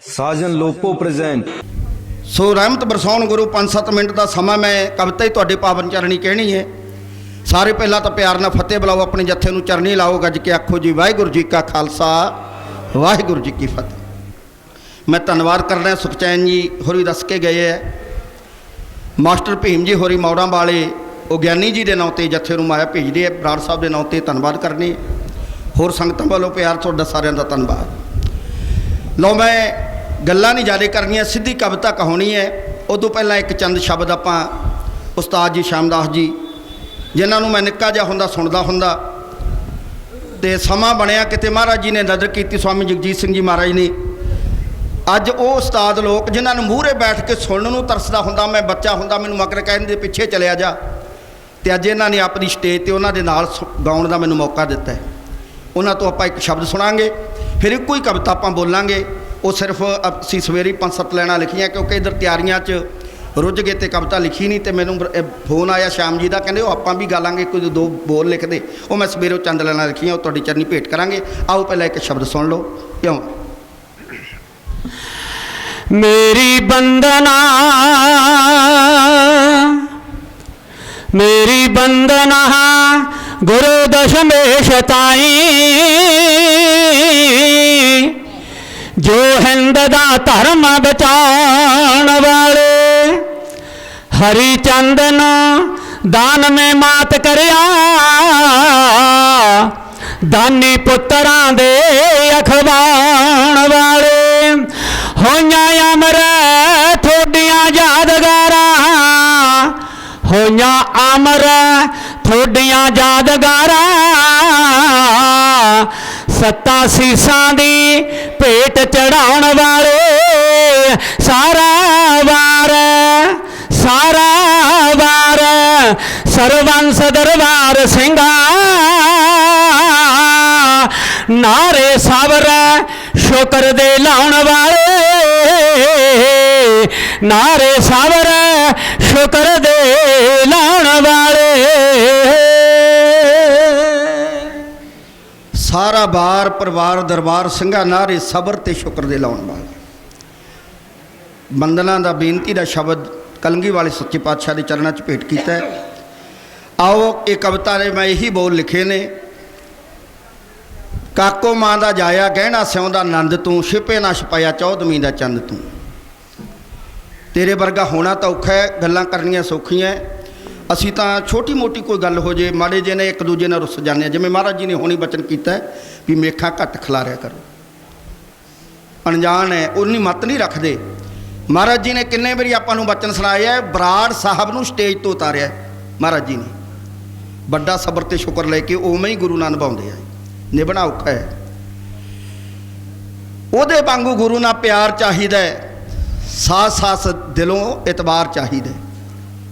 ਸਾਜਨ Lopo present. ਸੋ ਰਹਿਮਤ ਬਰਸਾਉਣ ਗੁਰੂ 5-7 ਮਿੰਟ ਦਾ ਸਮਾਂ ਮੈਂ ਕਵਿਤਾ ਹੀ ਤੁਹਾਡੇ ਪਾਵਨ ਚਰਣੀ ਕਹਿਣੀ ਹੈ। ਸਾਰੇ ਪਹਿਲਾਂ ਤਾਂ ਪਿਆਰ ਨਾਲ ਫਤਿਹ ਬੁਲਾਓ, ਆਪਣੇ ਜੱਥੇ ਨੂੰ ਚਰਨੀ ਲਾਓ, ਗੱਜ ਕੇ ਆਖੋ ਜੀ, ਵਾਹਿਗੁਰੂ ਜੀ ਕਾ ਖਾਲਸਾ, ਵਾਹਿਗੁਰੂ ਜੀ ਕੀ ਫਤਿਹ। ਮੈਂ ਧੰਨਵਾਦ ਕਰਦਾ ਸੁਖਚੈਨ ਜੀ ਹੋਰੀ ਦੱਸ ਕੇ ਗਏ ਹੈ। ਮਾਸਟਰ ਭੀਮ ਜੀ ਹੋਰੀ ਮੌੜਾਂ ਵਾਲੇ, ਉਹ ਗਿਆਨੀ ਜੀ ਦੇ ਨਾਂ ਤੇ ਜੱਥੇ ਨੂੰ ਮਾਇਆ ਭੇਜਦੇ ਆ ਬਰਾੜ ਸਾਹਿਬ ਦੇ ਨਾਂ ਤੇ ਧੰਨਵਾਦ ਕਰਨੇ ਹੋਰ ਸੰਗਤਾਂ ਵੱਲੋਂ ਪਿਆਰ ਤੁਹਾਡਾ ਸਾਰਿਆਂ ਦਾ ਧੰਨਵਾਦ। ਲਓ ਮੈਂ ਗੱਲਾਂ ਨਹੀਂ ਜ਼ਿਆਦਾ ਕਰਨੀਆਂ, ਸਿੱਧੀ ਕਵਿਤਾ ਕਹਾਉਣੀ ਹੈ। ਉਦੋਂ ਪਹਿਲਾਂ ਇੱਕ ਚੰਦ ਸ਼ਬਦ ਆਪਾਂ ਉਸਤਾਦ ਜੀ ਸ਼ਾਮਦਾਸ ਜੀ, ਜਿਨ੍ਹਾਂ ਨੂੰ ਮੈਂ ਨਿੱਕਾ ਜਿਹਾ ਹੁੰਦਾ ਸੁਣਦਾ ਹੁੰਦਾ, ਤੇ ਸਮਾਂ ਬਣਿਆ ਕਿਤੇ ਮਹਾਰਾਜ ਜੀ ਨੇ ਨਜ਼ਰ ਕੀਤੀ ਸਵਾਮੀ ਜਗਜੀਤ ਸਿੰਘ ਜੀ ਮਹਾਰਾਜ ਨੇ। ਅੱਜ ਉਹ ਉਸਤਾਦ ਲੋਕ ਜਿਨ੍ਹਾਂ ਨੂੰ ਮੂਹਰੇ ਬੈਠ ਕੇ ਸੁਣਨ ਨੂੰ ਤਰਸਦਾ ਹੁੰਦਾ, ਮੈਂ ਬੱਚਾ ਹੁੰਦਾ, ਮੈਨੂੰ ਮਗਰ ਕਹਿੰਦੇ ਪਿੱਛੇ ਚਲਿਆ ਜਾ। ਤੇ ਅੱਜ ਇਹਨਾਂ ਨੇ ਆਪਣੀ ਸਟੇਜ ਤੇ ਉਹਨਾਂ ਦੇ ਨਾਲ ਸੁ- ਗਾਉਣ ਦਾ ਮੈਨੂੰ ਮੌਕਾ ਦਿੱਤਾ ਹੈ। ਉਹਨਾਂ ਤੋਂ ਆਪਾਂ ਇੱਕ ਸ਼ਬਦ ਸੁਣਾਂਗੇ, ਫਿਰ ਇੱਕੋ ਹੀ ਕਵਿਤਾ ਆਪਾਂ ਬੋਲਾਂਗੇ। ਉਹ ਸਿਰਫ ਅਸੀਂ ਸਵੇਰੇ ਪੰਜ ਸੱਤ ਲੈਣਾ ਲਿਖੀਆਂ ਕਿਉਂਕਿ ਇਧਰ ਤਿਆਰੀਆਂ 'ਚ ਰੁੱਝ ਗਏ ਤੇ ਕਵਿਤਾ ਲਿਖੀ ਨਹੀਂ ਤੇ ਮੈਨੂੰ ਫੋਨ ਆਇਆ ਸ਼ਾਮ ਜੀ ਦਾ, ਕਹਿੰਦੇ ਉਹ ਆਪਾਂ ਵੀ ਗਾਲਾਂਗੇ ਕੁਝ ਦੋ ਬੋਲ ਲਿਖ ਦੇ ਉਹ ਮੈਂ ਸਵੇਰੇ ਚੰਦ ਲੈਣਾ ਲਿਖੀਆਂ, ਉਹ ਤੁਹਾਡੀ ਚਰਨੀ ਭੇਟ ਕਰਾਂਗੇ। ਆਓ ਪਹਿਲਾਂ ਇੱਕ ਸ਼ਬਦ ਸੁਣ ਲਓ। ਕਿਉਂ? ਮੇਰੀ ਬੰਦਨਾ ਮੇਰੀ ਬੰਦਨਾ ਗੁਰੂ ਦਸ਼ਮੇਸ਼ ਤਾਈ। ਜੋ ਹਿੰਦ ਦਾ ਧਰਮ ਬਚਾਉਣ ਵਾਲੇ, ਹਰੀ ਚੰਦਨ ਦਾਨ ਮੇ ਮਾਤ ਕਰਿਆ। ਦਾਨੀ ਪੁੱਤਰਾਂ ਦੇ ਅਖਵਾਣ ਵਾਲੇ, ਹੋਈਆਂ ਅਮਰ ਥੋਡੀਆਂ ਯਾਦਗਾਰਾਂ। ਹੋਈਆਂ ਅਮਰ ਥੋਡੀਆਂ ਯਾਦਗਾਰਾਂ। ਸੱਤਾ ਸੀਸਾਂ ਦੀ ਭੇਟ ਚੜਾਉਣ ਵਾਲੇ, ਸਾਰਾ ਵਾਰ ਸਾਰਾ ਵਾਰ, ਸਰਵੰਸ ਦਰਬਾਰ ਸਿੰਘਾ, ਨਾਰੇ ਸਬਰ ਸ਼ੁਕਰ ਦੇ ਲਾਉਣ ਵਾਲੇ, ਨਾਰੇ ਸਬਰ ਸ਼ੁਕਰ ਦੇ ਲਾਉਣ ਵਾਲੇ। ਸਾਰਾ ਬਾਰ ਪਰਿਵਾਰ, ਦਰਬਾਰ, ਸਿੰਘਾ, ਨਾਰੇ ਸਬਰ ਤੇ ਸ਼ੁਕਰ ਦੇ ਲਾਉਣ ਵਾਲਾ। ਬੰਦਨਾ ਦਾ ਬੇਨਤੀ ਦਾ ਸ਼ਬਦ ਕਲੰਗੀ ਵਾਲੇ ਸੱਚੇ ਪਾਤਸ਼ਾਹ ਦੇ ਚਰਨਾਂ 'ਚ ਭੇਟ ਕੀਤਾ ਆਓ, ਇਹ ਕਵਿਤਾ ਨੇ ਮੈਂ ਇਹੀ ਬੋਲ ਲਿਖੇ ਨੇ। ਕਾਕੋ ਮਾਂ ਦਾ ਜਾਇਆ, ਗਹਿਣਾ ਸਿਉਂਦਾ ਆਨੰਦ ਤੂੰ, ਛਿਪੇ ਨਾ ਛਪਾਇਆ ਚੌਦਵੀਂ ਦਾ ਚੰਦ ਤੂੰ। ਤੇਰੇ ਵਰਗਾ ਹੋਣਾ ਤਾਂ ਔਖਾ ਹੈ, ਗੱਲਾਂ ਕਰਨੀਆਂ ਸੌਖੀਆਂ ਅਸੀਂ ਤਾਂ ਛੋਟੀ ਮੋਟੀ ਕੋਈ ਗੱਲ ਹੋ ਜੇ, ਮਾੜੇ ਜੇ ਨੇ ਇੱਕ ਦੂਜੇ ਨਾਲ ਰੁੱਸ ਜਾਂਦੇ ਹਾਂ। ਜਿਵੇਂ ਮਹਾਰਾਜ ਜੀ ਨੇ ਹੋਣੀ ਬਚਨ ਕੀਤਾ ਵੀ ਮੇਖਾਂ ਘੱਟ ਖਿਲਾਰਿਆ ਕਰੋ। ਅਣਜਾਣ ਹੈ, ਉਨੀ ਮਤ ਨਹੀਂ ਰੱਖਦੇ। ਮਹਾਰਾਜ ਜੀ ਨੇ ਕਿੰਨੇ ਵਾਰੀ ਆਪਾਂ ਨੂੰ ਬਚਨ ਸੁਣਾਇਆ ਹੈ, ਬਰਾੜ ਸਾਹਿਬ ਨੂੰ ਸਟੇਜ ਤੋਂ ਉਤਾਰਿਆ ਮਹਾਰਾਜ ਜੀ ਨੇ। ਵੱਡਾ ਸਬਰ ਤੇ ਸ਼ੁਕਰ ਲੈ ਕੇ ਉਵੇਂ ਹੀ ਗੁਰੂ ਨਾਲ ਨਿਭਾਉਂਦੇ ਆ ਨਿਭਣਾ ਔਖਾ ਹੈ। ਉਹਦੇ ਵਾਂਗੂ ਗੁਰੂ ਨਾਲ ਪਿਆਰ ਚਾਹੀਦਾ ਹੈ ਸਾਥ ਸਾਥ ਦਿਲੋਂ ਇਤਬਾਰ ਚਾਹੀਦਾ ਹੈ।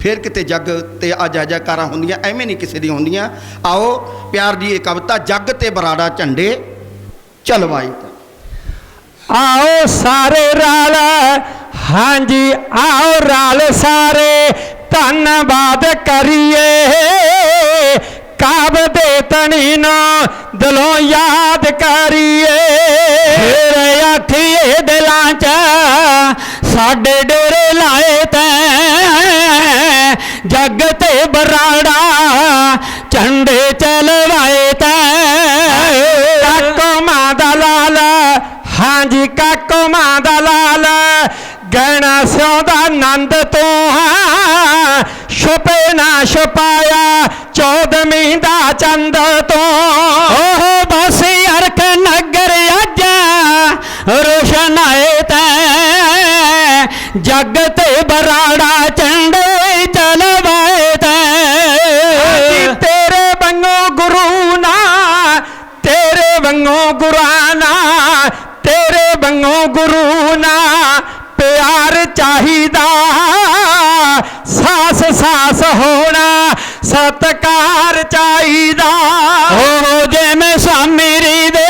ਫਿਰ ਕਿਤੇ ਜੱਗ ਤੇ ਆ ਜਾ ਹੁੰਦੀਆਂ, ਐਵੇਂ ਨਹੀਂ ਕਿਸੇ ਦੀ ਹੁੰਦੀਆਂ। ਆਓ, ਪਿਆਰ ਦੀ ਇਹ ਕਵਿਤਾ, ਜੱਗ ਤੇ ਬਰਾੜਾ ਝੰਡੇ ਚਲਵਾਈ ਆਓ ਸਾਰੇ ਰਲ, ਹਾਂਜੀ, ਆਓ ਰਲ ਸਾਰੇ, ਧੰਨਵਾਦ ਕਰੀਏ। ਕਾਬ ਦੇ ਤਣੀ ਨੂੰ ਦਿਲੋਂ ਯਾਦ ਕਰੀਏ। ਫਿਰ ਆਖੀਏ ਦਿਲਾਂ 'ਚ ਸਾਡੇ ਡੇਰੇ ਜੱਗ ਤੇ ਬਰਾੜਾ, ਝੰਡੇ ਚਲਵਾਏ ਤੈਂ। ਕਾਕੋ ਮਾਂ ਦਾ ਲਾਲ, ਹਾਂਜੀ ਕਾਕੋ ਮਾਂ ਦਾ ਲਾਲ। ਗਹਿਣਾ ਸਿਉਂਦਾ ਆਨੰਦ ਤੋਂ ਛੁਪੇ ਨਾ ਛੁਪਾਇਆ ਚੌਦਵੀਂ ਦਾ ਚੰਦ ਤੋਂ। ਉਹ ਬਸ ਅਰਕ ਨਗਰ ਅੱਜ ਰੋਸ਼ਨ ਆਏ ਤੈਂ। ਜੱਗ ਤੇ ਬਰਾੜਾ ਚੰਡ ਸਤਕਾਰ ਚਾਹੀਦਾ। ਹੋ ਜਿਵੇਂ ਸਾਮੀ ਦੇ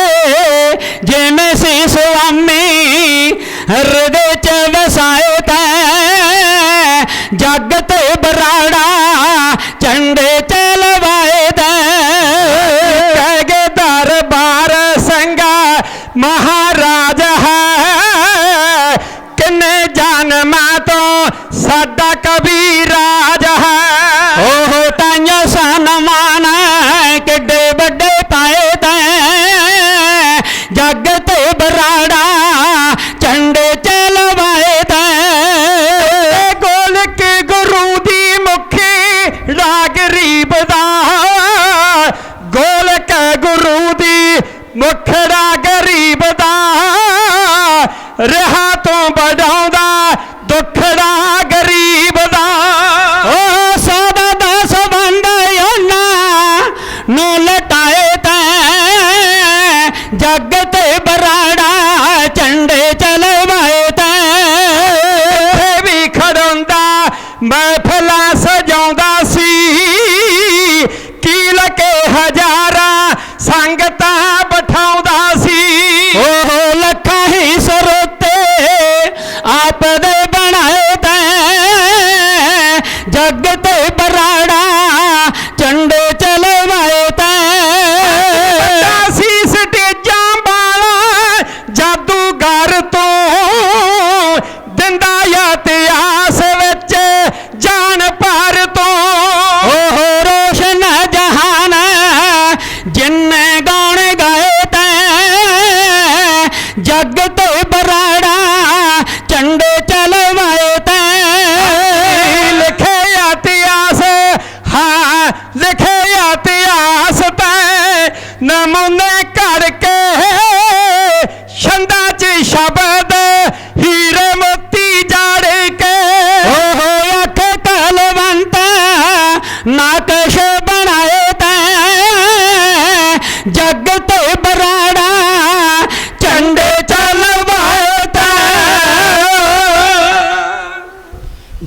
ਜਿਵੇਂ ਸੀ ਸੁਆਮੀ ਹਿਰਦੇ ਚ ਵਸਾਏ ਤੈਂ ਜੱਗ ਤੇ ਬਰਾੜਾ ਝੰਡੇ ਚਲਵਾਏ ਤੈਂ। ਕਹਿ ਗਏ ਦਰਬਾਰ ਸੰਗਾ ਮਹਾਰਾਜ ਹੈ ਸਾਡਾ ਕਬੀਰ ਰਾਜ ਹੈ। ਉਹ ਤਾਈਓ ਰਹਾ ਤੋਂ ਵਡਾਉਂਦਾ ਦੁੱਖੜਾ ਗਰੀਬ ਦਾ। ਓ ਸਦਾ ਦਾ ਸਬੰਧ ਉਹਨਾਂ ਨੂੰ ਲਟਾਏ ਤੈ। ਜੱਗ ਤੇ ਬਰਾੜਾ ਝੰਡੇ ਚਲਵਾਏ ਤੈਂ। ਵੀ ਖੜਾਉਂਦਾ ਮਹਿਫਲਾਂ ਲਿਖੇ ਇਤਿਹਾਸ ਤੈਂ ਨਮੂਨੇ ਕਰਕੇ ਛੰਦਾ 'ਚ ਸ਼ਬਦ ਹੀਰੇ ਮੋਤੀ ਜਾੜ ਕੇ ਹੋ ਅੱਖ ਕਲਵੰਤ ਨਾਕਸ਼ ਬਣਾਏ ਤੈਂ ਜੱਗ ਤੇ ਬਰਾੜਾ ਝੰਡੇ ਚਲਵਾਏ ਤੈਂ।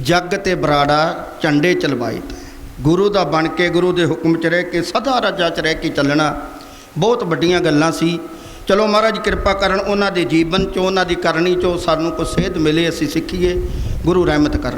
ਜੱਗ ਤੇ ਬਰਾੜਾ ਝੰਡੇ ਚਲਵਾਏ ਤੈਂ। ਗੁਰੂ ਦਾ ਬਣ ਕੇ ਗੁਰੂ ਦੇ ਹੁਕਮ 'ਚ ਰਹਿ ਕੇ ਸਦਾ ਰਾਜਾ 'ਚ ਰਹਿ ਕੇ ਚੱਲਣਾ ਬਹੁਤ ਵੱਡੀਆਂ ਗੱਲਾਂ ਸੀ। ਚਲੋ ਮਹਾਰਾਜ ਕਿਰਪਾ ਕਰਨ ਉਹਨਾਂ ਦੇ ਜੀਵਨ 'ਚੋਂ, ਉਹਨਾਂ ਦੀ ਕਰਨੀ 'ਚੋਂ ਸਾਨੂੰ ਕੁਝ ਸੇਧ ਮਿਲੇ, ਅਸੀਂ ਸਿੱਖੀਏ, ਗੁਰੂ ਰਹਿਮਤ ਕਰਨ।